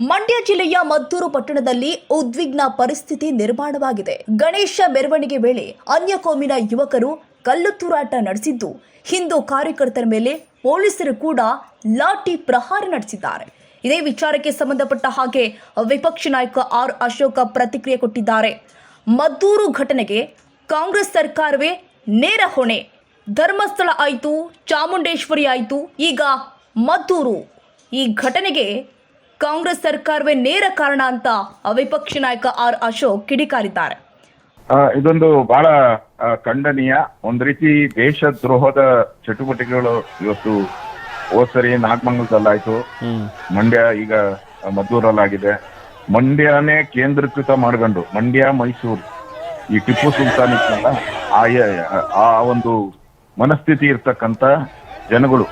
ಮಂಡ್ಯ ಜಿಲ್ಲೆಯ ಮದ್ದೂರು ಪಟ್ಟಣದಲ್ಲಿ ಉದ್ವಿಗ್ನ ಪರಿಸ್ಥಿತಿ ನಿರ್ಮಾಣವಾಗಿದೆ. ಗಣೇಶ ಮೆರವಣಿಗೆ ವೇಳೆ ಅನ್ಯ ಕೋಮಿನ ಯುವಕರು ಕಲ್ಲು ತೂರಾಟ ನಡೆಸಿದ್ದು, ಹಿಂದೂ ಕಾರ್ಯಕರ್ತರ ಮೇಲೆ ಪೊಲೀಸರು ಕೂಡ ಲಾಠಿ ಪ್ರಹಾರ ನಡೆಸಿದ್ದಾರೆ. ಇದೇ ವಿಚಾರಕ್ಕೆ ಸಂಬಂಧಪಟ್ಟ ಹಾಗೆ ವಿಪಕ್ಷ ನಾಯಕ ಆರ್ ಅಶೋಕ ಪ್ರತಿಕ್ರಿಯೆ ಕೊಟ್ಟಿದ್ದಾರೆ. ಮದ್ದೂರು ಘಟನೆಗೆ ಕಾಂಗ್ರೆಸ್ ಸರ್ಕಾರವೇ ನೇರ ಹೊಣೆ. ಧರ್ಮಸ್ಥಳ ಆಯಿತು, ಚಾಮುಂಡೇಶ್ವರಿ ಆಯಿತು, ಈಗ ಮದ್ದೂರು. ಈ ಘಟನೆಗೆ ಕಾಂಗ್ರೆಸ್ ಸರ್ಕಾರವೇ ನೇರ ಕಾರಣ ಅಂತ ವಿಪಕ್ಷ ನಾಯಕ ಆರ್ ಅಶೋಕ್ ಕಿಡಿಕಾರಿದ್ದಾರೆ. ಇದೊಂದು ಬಹಳ ಖಂಡನೀಯ. ಒಂದ್ ರೀತಿ ದೇಶದ್ರೋಹದ ಚಟುವಟಿಕೆಗಳು ಇವತ್ತು ಹೋದ್ ಸರಿ ನಾಗಮಂಗಲದಲ್ಲಾಯ್ತು ಮಂಡ್ಯ ಈಗ ಮದ್ದೂರಲ್ಲಾಗಿದೆ. ಮಂಡ್ಯನೇ ಕೇಂದ್ರೀಕೃತ ಮಾಡ್ಕೊಂಡು ಮಂಡ್ಯ ಮೈಸೂರು. ಈ ಟಿಪ್ಪು ಸುಲ್ತಾನ್ ಇತ್ತಲ್ಲ ಆ ಆ ಒಂದು ಮನಸ್ಥಿತಿ ಇರ್ತಕ್ಕಂತ ಜನಗಳು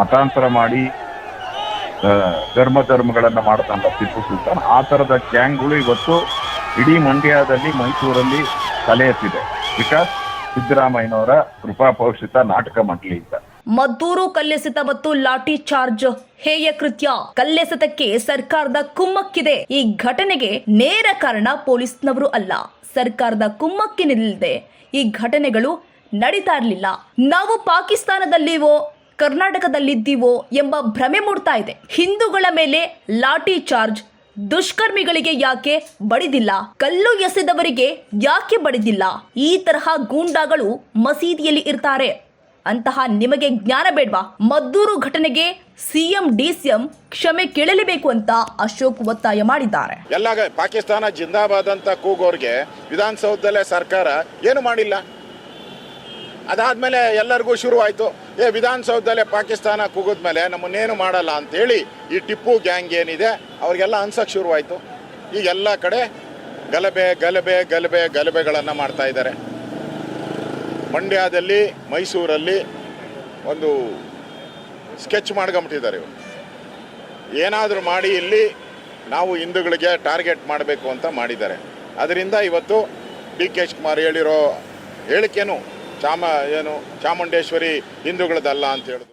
ಮತಾಂತರ ಮಾಡಿ ಧರ್ಮ ಧರ್ಮಗಳನ್ನ ಮಾಡ್ತಾನಲ್ಲ ಟಿಪ್ಪು ಸುಲ್ತಾನ್. ಆ ತರದ ಗ್ಯಾಂಗ್ಗಳು ಇವತ್ತು ಇಡೀ ಮಂಡ್ಯದಲ್ಲಿ, ಮೈಸೂರಲ್ಲಿ ತಲೆ ಎತ್ತಿದೆ. ಬಿಕಾಸ್ ಸಿದ್ದರಾಮಯ್ಯನವರ ಕೃಪಾಪೋಷಿತ ನಾಟಕ ಮಂಡಳಿಯಿಂದ ಮದ್ದೂರು ಕಲ್ಲೆಸೆತ ಮತ್ತು ಲಾಠಿ ಚಾರ್ಜ್ ಹೇಯ ಕೃತ್ಯ. ಕಲ್ಲೆಸೆತಕ್ಕೆ ಸರ್ಕಾರದ ಕುಮ್ಮಕ್ಕಿದೆ. ಈ ಘಟನೆಗೆ ನೇರ ಕಾರಣ ಪೊಲೀಸ್ನವರು ಅಲ್ಲ. ಸರ್ಕಾರದ ಕುಮ್ಮಕ್ಕಿನಿಲ್ಲದೆ ಈ ಘಟನೆಗಳು ನಡೀತಾ ಇರಲಿಲ್ಲ. ನಾವು ಪಾಕಿಸ್ತಾನದಲ್ಲಿವೋ ಕರ್ನಾಟಕದಲ್ಲಿದ್ದೀವೋ ಎಂಬ ಭ್ರಮೆ ಮೂಡ್ತಾ ಇದೆ. ಹಿಂದೂಗಳ ಮೇಲೆ ಲಾಠಿ ಚಾರ್ಜ್. ದುಷ್ಕರ್ಮಿಗಳಿಗೆ ಯಾಕೆ ಬಡಿದಿಲ್ಲ? ಕಲ್ಲು ಎಸೆದವರಿಗೆ ಯಾಕೆ ಬಡಿದಿಲ್ಲ? ಈ ತರಹ ಗೂಂಡಾಗಳು ಮಸೀದಿಯಲ್ಲಿ ಇರ್ತಾರೆ. ಅಂತಹ ನಿಮಗೆ ಜ್ಞಾನ ಬೇಡ್ವಾ? ಮದ್ದೂರು ಘಟನೆಗೆ ಸಿಎಂ, ಡಿಸಿಎಂ ಕ್ಷಮೆ ಕೇಳಲೇಬೇಕು ಅಂತ ಅಶೋಕ್ ಒತ್ತಾಯ ಮಾಡಿದ್ದಾರೆ. ಎಲ್ಲ ಪಾಕಿಸ್ತಾನ ಜಿಂದಾಬಾದ್ ಅಂತ ಕೂಗೋರ್ಗೆ ವಿಧಾನಸೌಧದಲ್ಲೇ ಸರ್ಕಾರ ಏನು ಮಾಡಿಲ್ಲ? ಅದಾದ್ಮೇಲೆ ಎಲ್ಲರಿಗೂ ಶುರುವಾಯಿತು. ಏ, ವಿಧಾನಸೌಧದಲ್ಲೇ ಪಾಕಿಸ್ತಾನ ಕೂಗಿದ್ಮೇಲೆ ನಮ್ಮನ್ನೇನು ಮಾಡಲ್ಲ ಅಂತೇಳಿ ಈ ಟಿಪ್ಪು ಗ್ಯಾಂಗ್ ಏನಿದೆ, ಅವ್ರಿಗೆಲ್ಲ ಅನ್ಸಕ್ಕೆ ಶುರುವಾಯಿತು. ಈಗ ಎಲ್ಲ ಕಡೆ ಗಲಭೆ ಗಲಭೆ ಗಲಭೆ, ಗಲಭೆಗಳನ್ನು ಮಾಡ್ತಾ ಇದ್ದಾರೆ. ಮಂಡ್ಯದಲ್ಲಿ, ಮೈಸೂರಲ್ಲಿ ಒಂದು ಸ್ಕೆಚ್ ಮಾಡ್ಕೊಂಬಿಟ್ಟಿದ್ದಾರೆ ಇವರು. ಏನಾದರೂ ಮಾಡಿ ಇಲ್ಲಿ ನಾವು ಹಿಂದೂಗಳಿಗೆ ಟಾರ್ಗೆಟ್ ಮಾಡಬೇಕು ಅಂತ ಮಾಡಿದ್ದಾರೆ. ಅದರಿಂದ ಇವತ್ತು ಡಿ ಕೆ ಕುಮಾರ್ ಹೇಳಿರೋ ಹೇಳಿಕೆನು ಚಾಮ ಏನು ಚಾಮುಂಡೇಶ್ವರಿ ಹಿಂದೂಗಳದಲ್ಲ ಅಂತ ಹೇಳಿದ್ರು.